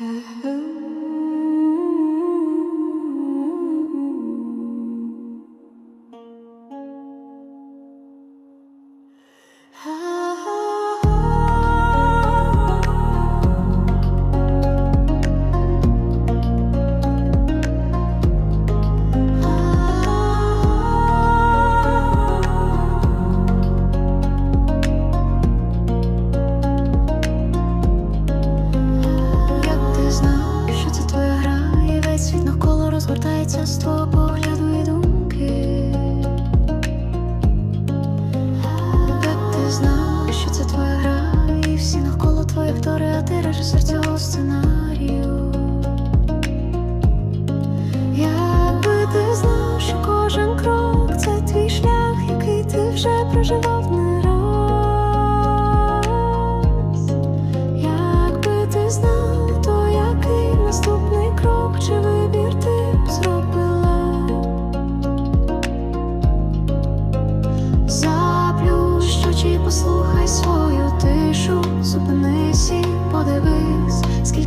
Як розгортається з твого погляду і думки. Як ти знав, що це твоя гра, і всі навколо твої актори, а ти режисер цього сценарію. Якби ти знав, що кожен крок це твій шлях, який ти вже проживав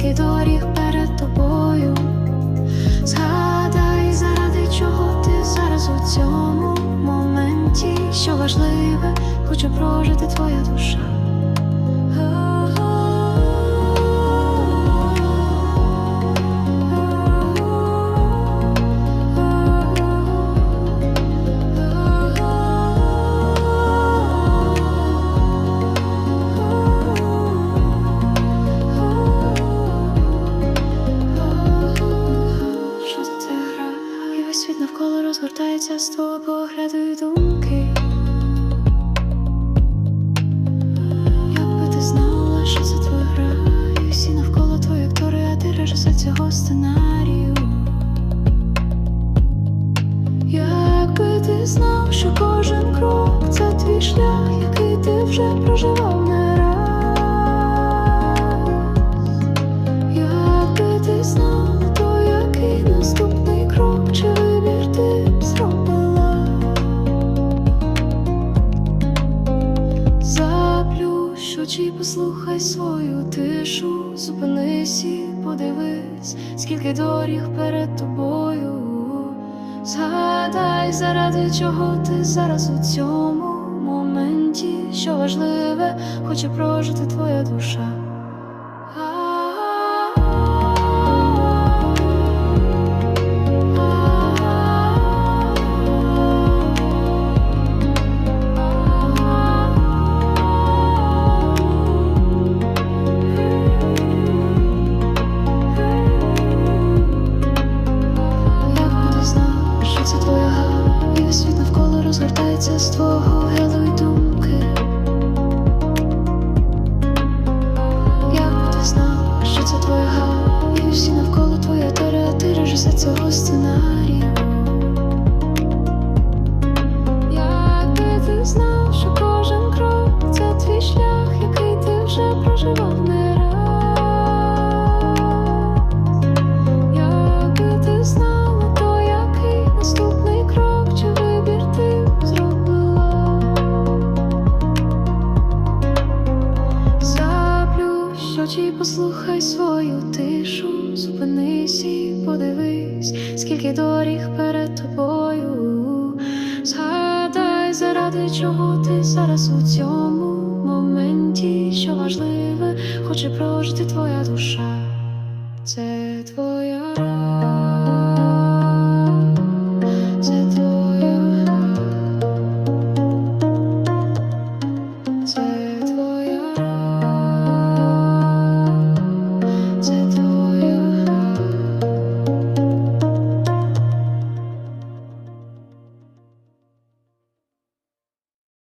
скільки перед тобою. Згадай, заради чого ти зараз у цьому моменті, що важливе, хоче прожити твоя душа. Розгортається з твого погляду і думки. Якби ти знала, що це твоя гра, і всі навколо твої актори, а ти режисер цього сценарію. Якби ти знав, що кожен крок це твій шлях, який ти вже проживав очі, послухай свою тишу, зупинись і подивись, скільки доріг перед тобою. Згадай, заради чого ти зараз у цьому моменті, що важливе, хоче прожити твоя душа. З й думки. Я знав, що це твоя гра, і всі навколо твоя а ти цього сценарію. Очі, послухай свою тишу, зупинись і подивись, скільки доріг перед тобою. Згадай, заради чого ти зараз у цьому моменті, що важливе, хоче прожити твоя душа. Це твоя